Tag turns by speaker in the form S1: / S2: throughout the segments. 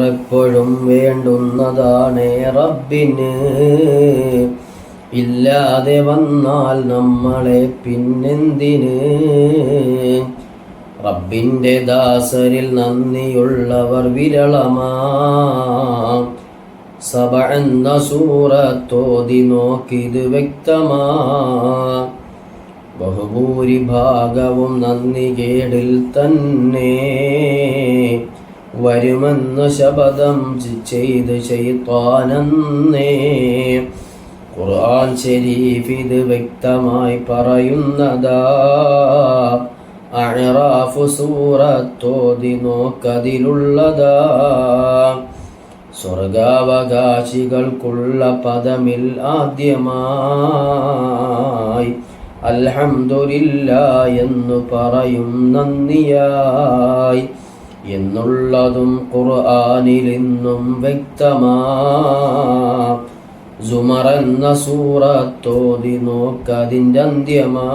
S1: ശുക്രെപ്പോഴും വേണ്ടുന്നതാണ് റബ്ബിന്. ഇല്ലാതെ വന്നാൽ നമ്മളെ പിന്നെന്തിന്? റബ്ബിന്റെ ദാസരിൽ നന്ദിയുള്ളവർ വിരളമാ. സഭ എന്ന സൂറത്തോതി നോക്കിത് വ്യക്തമാ. ബഹുഭൂരിഭാഗവും നന്ദി കേടിൽ തന്നെ. വരുമെന്ന് ശപഥം ചെയ്ത് ചെയ്ത്വാനന്നേ ഖുർആൻ ശരീഫ് ഇത് വ്യക്തമായി പറയുന്നതാ. അഴറാഫു സൂറത്തോതി നോക്കതിലുള്ളതാ. സ്വർഗാവകാശികൾക്കുള്ള പദമിൽ ആദ്യമായി അൽഹംദുലില്ല എന്നു പറയും നന്ദിയായി. എന്നുള്ളതും ഖുർആനിൽ ഇന്നും വ്യക്തമാ എന്ന സൂറത്തോതി നോക്കതിന്റെ അന്ത്യമാ.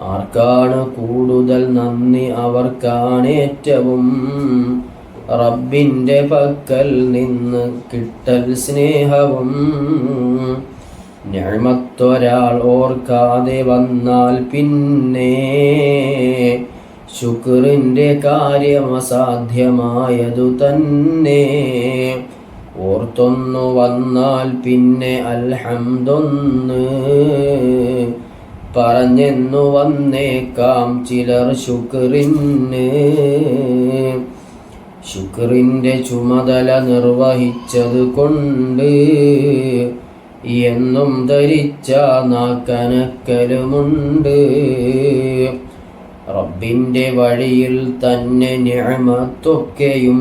S1: ആർക്കാണ് കൂടുതൽ നന്ദി അവർക്കാണേറ്റവും റബ്ബിന്റെ പക്കൽ നിന്ന് കിട്ടൽ സ്നേഹവും. ഞാമത്തൊരാൾ ഓർക്കാതെ വന്നാൽ പിന്നെ ശുക്രിന്റെ കാര്യം അസാധ്യമായതു തന്നെ. ഓർത്തൊന്നു വന്നാൽ പിന്നെ അൽഹംദൊന്ന്. പറഞ്ഞെന്നു വന്നേക്കാം ചിലർ ശുക്രിന്. ശുക്രിന്റെ ചുമതല നിർവഹിച്ചത് കൊണ്ട് എന്നും ധരിച്ച നാക്കനക്കലുമുണ്ട് റബ്ബിന്റെ വഴിയിൽ തന്നെ ഞാമത്തൊക്കെയും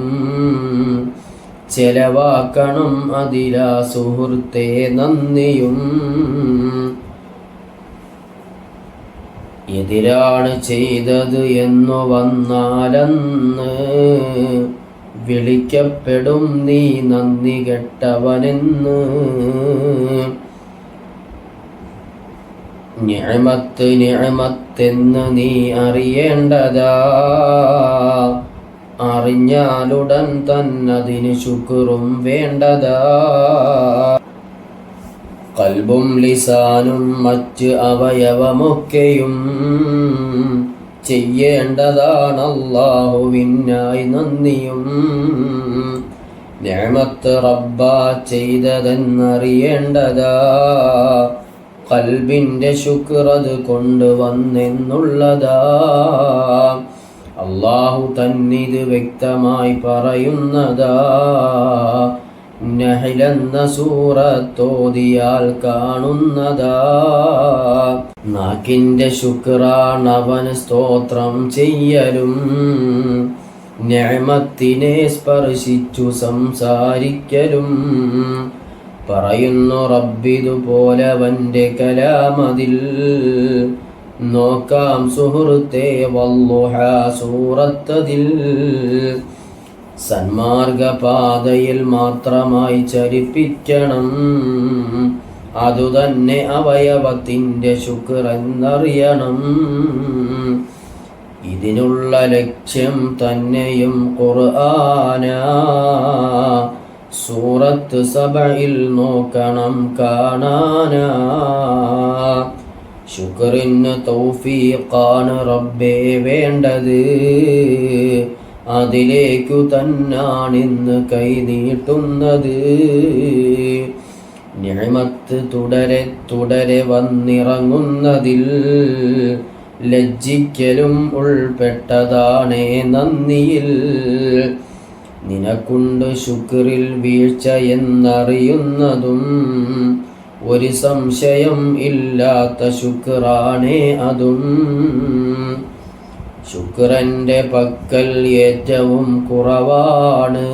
S1: ചെലവാക്കണം അതിലാ സുഹൃത്തെ നന്ദിയും. എതിരാണ് ചെയ്തത് എന്നു വന്നാലെന്ന് വിളിക്കപ്പെടും നീ നന്ദി കെട്ടവനെന്ന്. ഞാമത്ത് ഞമത്തെന്ന് നീ അറിയേണ്ടതാ. അറിഞ്ഞാലുടൻ തന്നതിന് ശുക്റും വേണ്ടതാ. കൽബും ലിസാനും മറ്റ് അവയവമൊക്കെയും ചെയ്യേണ്ടതാണ് അള്ളാഹുവിനായി നന്ദിയും. ഞമത്ത് റബ്ബ ചെയ്തതെന്നറിയേണ്ടതാ. കൽബിന്റെ ശുക്രത് കൊണ്ടുവന്നെന്നുള്ളതാ. അള്ളാഹു തന്നിത് വ്യക്തമായി പറയുന്നതാ. നഹിലെന്ന സൂറത്തോതിയാൽ കാണുന്നതാ. നാക്കിന്റെ ശുക്രാണവന് സ്തോത്രം ചെയ്യലും ഞാമത്തിനെ സ്പർശിച്ചു സംസാരിക്കലും. പറയുന്നു റബ്ബിതുപോലെ വന്റെ കലാമതിൽ. നോക്കാം സുഹൃത്തെ വല്ലുഹ സൂറത്തതിൽ. സന്മാർഗപാതയിൽ മാത്രമായി ചരിപ്പിക്കണം. അതുതന്നെ അവയവത്തിന്റെ ശുക്രെന്നറിയണം ഇതിനുള്ള ലക്ഷ്യം തന്നെയും ഖുർആന. സൂറത്ത് സബയിൽ നോക്കണം കാണാനാ. ശുക്രിന് തൗഫീഖാണ് റബ്ബേ വേണ്ടത്. അതിലേക്കു തന്നാണിന്ന് കൈനീട്ടുന്നത് ഞാമത്ത് തുടരെ തുടരെ വന്നിറങ്ങുന്നതിൽ ലജ്ജിക്കലും ഉൾപ്പെട്ടതാണേ നന്ദിയിൽ. നിനക്കുണ്ട് ശുക്രിൽ വീഴ്ച എന്നറിയുന്നതും ഒരു സംശയം ഇല്ലാത്ത ശുക്രാണേ അതും. ശുക്രന്റെ പക്കൽ ഏറ്റവും കുറവാണ്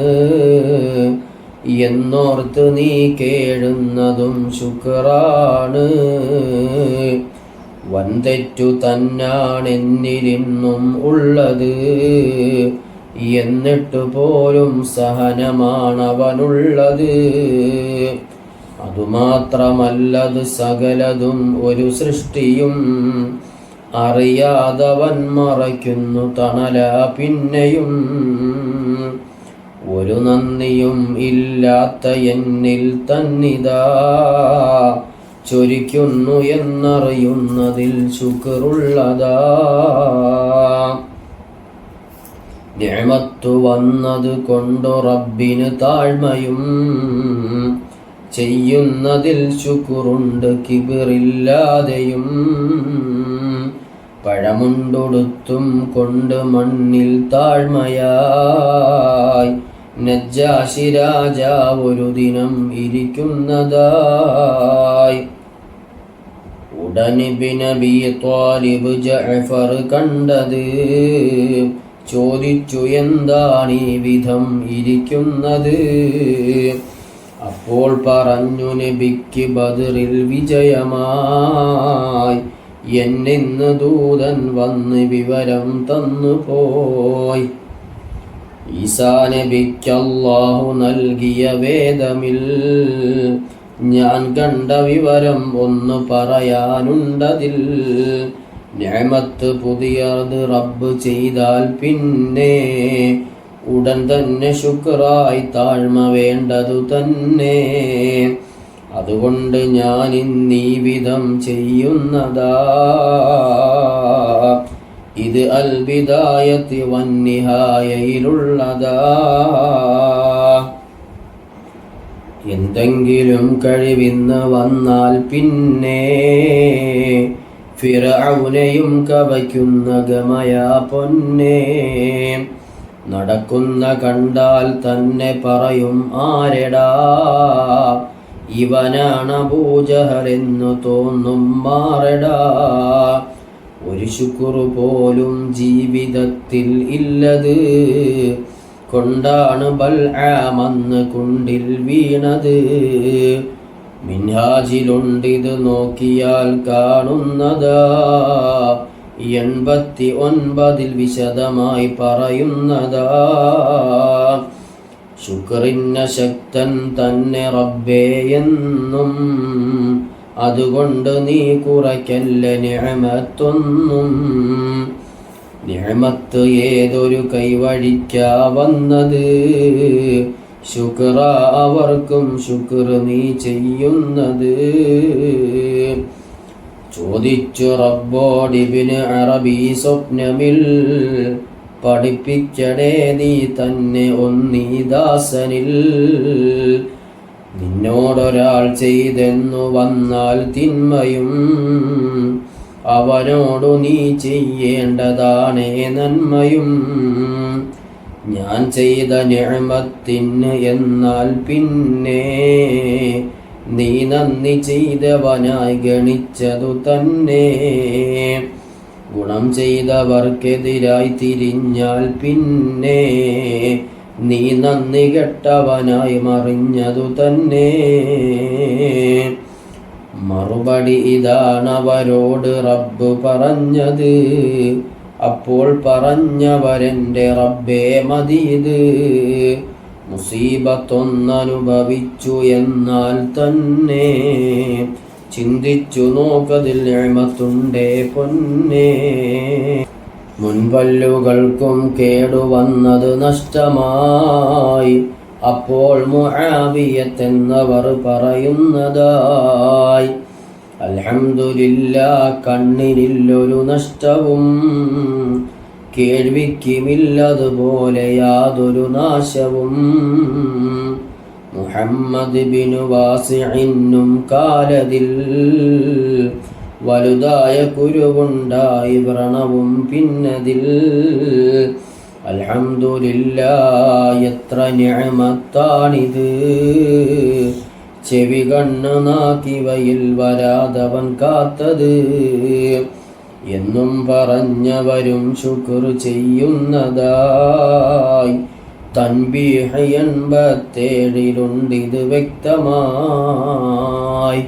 S1: എന്നോർത്ത് നീ കേഴുന്നതും ശുക്രാണ്. വൻതെറ്റു തന്നാണെന്നിലിന്നും ഉള്ളത് എന്നിട്ട് പോലും സഹനമാണവനുള്ളത്. അതുമാത്രമല്ലത് സകലതും ഒരു സൃഷ്ടിയും അറിയാതവൻ മറയ്ക്കുന്നു തണല പിന്നെയും. ഒരു നന്ദിയും ഇല്ലാത്ത എന്നിൽ തന്നിതാ. ചൊരിക്കുന്നു എന്നറിയുന്നതിൽ ശുക്റുള്ളതാ നിഴമത്തു വന്നത് കൊണ്ടു റബ്ബിന് താഴ്മയും. ചെയ്യുന്നതിൽ ശുക്കുറുണ്ട് കിബിറില്ലാതെയും. പഴമുണ്ടൊടുത്തും കൊണ്ട് മണ്ണിൽ താഴ്മയായി. നജ്ജാശി രാജാവ് ഒരു ദിനം ഇരിക്കുന്നതായി. ഉടനെ ബിനബി ത്വാലിബ് ജഫർ കണ്ടത്. ചോദിച്ചു എന്താണ് ഈ വിധം ഇരിക്കുന്നത്? അപ്പോൾ പറഞ്ഞു നബിക്ക് ബദറിൽ വിജയമായി. എന്നിന്ന് ദൂതൻ വന്ന് വിവരം തന്നു പോയി. ഈസാ നബിക്ക് അല്ലാഹു നൽകിയ വേദമിൽ ഞാൻ കണ്ട വിവരം ഒന്ന് പറയാനുണ്ടതിൽ ഞാമത്ത് പുതിയത് റബ്ബ് ചെയ്താൽ പിന്നെ ഉടൻ തന്നെ ശുക്രായി താഴ്മ വേണ്ടതു തന്നെ. അതുകൊണ്ട് ഞാൻ ഇന്നീ വിധം ചെയ്യുന്നതാ. ഇത് അൽബിദായത്തി വന്നിഹായയിലുള്ളതാ. എന്തെങ്കിലും കഴിവിന്ന് വന്നാൽ പിന്നെ ഫിറൗനെയും കവയ്ക്കുന്ന ഗമയാ പൊന്നേ. നടക്കുന്ന കണ്ടാൽ തന്നെ പറയും ആരെടാ? ഇവനാണ് പൂജഹരെന്നു തോന്നും മാറടാ? ഒരു ശുക്രു പോലും ജീവിതത്തിൽ ഇല്ലത്. കൊണ്ടാണ് ബൽആമന്ന് കുണ്ടിൽ വീണത്. മിൻഹാജിലുണ്ടിത് നോക്കിയാൽ കാണുന്നതാ. എൺപത്തി ഒൻപതിൽ വിശദമായി പറയുന്നതാ. ശുക്രിന്ന ശക്തൻ തന്നെ റബ്ബേ എന്നും അതുകൊണ്ട് നീ കുറയ്ക്കല്ല നിഴമത്തൊന്നും നിഴമത്ത് ഏതൊരു കൈവഴിക്കാ വന്നത്? ശുക്ര അവർക്കും ശുക്ർ നീ ചെയ്യുന്നത്. ചോദിച്ചു റബ്ബോടിബിന് അറബി സ്വപ്നമിൽ പഠിപ്പിച്ചടേ നീ തന്നെ ഒന്നീദാസനിൽ നിന്നോടൊരാൾ ചെയ്തെന്നു വന്നാൽ തിന്മയും അവനോടു നീ ചെയ്യേണ്ടതാണേ നന്മയും. ഞാൻ ചെയ്ത നിഴമത്തിന് എന്നാൽ പിന്നെ നീ നന്ദി ചെയ്തവനായി ഗണിച്ചതു തന്നെ. ഗുണം ചെയ്തവർക്കെതിരായി തിരിഞ്ഞാൽ പിന്നെ നീ നന്ദി കെട്ടവനായി മറിഞ്ഞതു തന്നെ. മറുപടി ഇതാണ് അവരോട് റബ്ബ് പറഞ്ഞത്. അപ്പോൾ പറഞ്ഞവരെന്റെ റബ്ബേ മതിയത്. മുസീബത്തൊന്നനുഭവിച്ചു എന്നാൽ തന്നെ. ചിന്തിച്ചു നോക്കതിൽ എഴുമത്തുണ്ടേ പൊന്നേ. മുൻപല്ലുകൾക്കും കേടുവന്നത് നഷ്ടമായി. അപ്പോൾ മുഴാവിയത്തെന്നവർ പറയുന്നതായി. അൽഹംദുലില്ല കണ്ണിനില്ലൊരു നഷ്ടവും കേൾവിക്കുമില്ലതുപോലെ യാതൊരു നാശവും. മുഹമ്മദ് ബിനു വാസിഇന്നും കാലതിൽ വലുതായ കുരുവുണ്ടായി വ്രണവും പിന്നതിൽ. അൽഹംദുലില്ല എത്ര നിഅമത്താണിത് ചെവി കണ്ണ് നാക്കിവയിൽ വരാതവൻ കാത്തത്. എന്നും പറഞ്ഞവരും ശുക്ർ ചെയ്യുന്നതായി. തൻബീഹ് ഇത് വ്യക്തമായി.